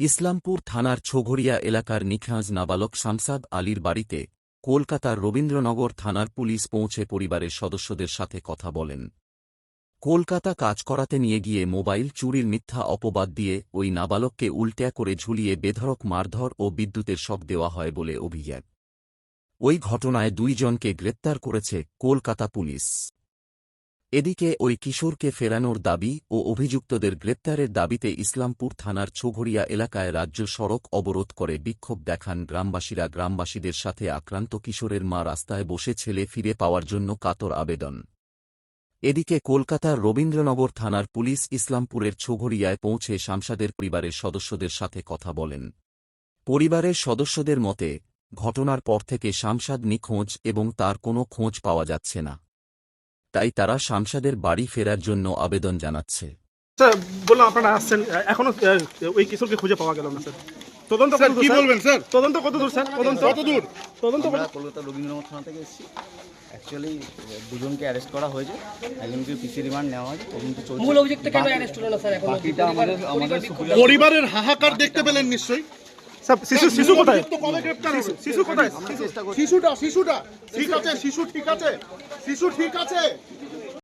ইসলামপুর থানার ছোঘরিয়া এলাকার নিখাঁজ নাবালক শামসাদ আলীর বাড়িতে কলকাতার রবীন্দ্রনগর থানার পুলিশ পৌঁছে পরিবারের সদস্যদের সাথে কথা বলেন। কলকাতা কাজ করাতে নিয়ে গিয়ে মোবাইল চুরির মিথ্যা অপবাদ দিয়ে ওই নাবালককে উল্ট্যা করে ঝুলিয়ে বেধড়ক, মারধর ও বিদ্যুতের শক দেওয়া হয় বলে অভিযোগ। ওই ঘটনায় দুইজনকে গ্রেপ্তার করেছে কলকাতা পুলিশ। এদিকে ওই কিশোরকে ফেরানোর দাবি ও অভিযুক্তদের গ্রেপ্তারের দাবিতে ইসলামপুর থানার ছোঘরিয়া এলাকায় রাজ্য সড়ক অবরোধ করে বিক্ষোভ দেখান গ্রামবাসীরা। গ্রামবাসীদের সাথে আক্রান্ত কিশোরের মা রাস্তায় বসে ছেলে ফিরে পাওয়ার জন্য কাতর আবেদন। এদিকে কলকাতার রবীন্দ্রনগর থানার পুলিশ ইসলামপুরের ছোঘরিয়ায় পৌঁছে শামসাদের পরিবারের সদস্যদের সাথে কথা বলেন। পরিবারের সদস্যদের মতে, ঘটনার পর থেকে শামসাদ নিখোঁজ এবং তার কোনো খোঁজ পাওয়া যাচ্ছে না। তাই তারা শামসাদের বাড়ি ফেরার জন্য আবেদন জানাচ্ছে। স্যার বললাম আপনারা আসছেন এখনও ওই কিশোরকে খুঁজে পাওয়া গেল না স্যার। তদন্ত স্যার কি বলবেন স্যার? তদন্ত কত দূর স্যার? তদন্ত? কত দূর তদন্ত কলকাতা রবীন্দ্রনাথ থানা থেকে এসেছি। অ্যাকচুয়ালি দুজনকে অ্যারেস্ট করা হয়েছে। একজনকে পিসি রিমান্ড নেওয়া হয়েছে তদন্ত চলছে। মূল অভিযুক্ত কেন অ্যারেস্ট হলো স্যার এখন বাকিটা আমাদের আমাদের পরিবারের হাহাকার দেখতে পেলেন নিশ্চয়ই? স্যার শিশু শিশু কোথায়? শিশু কোথায়? শিশুটা শিশুটা। ঠিক আছে শিশু ঠিক আছে। শিশু ঠিক আছে।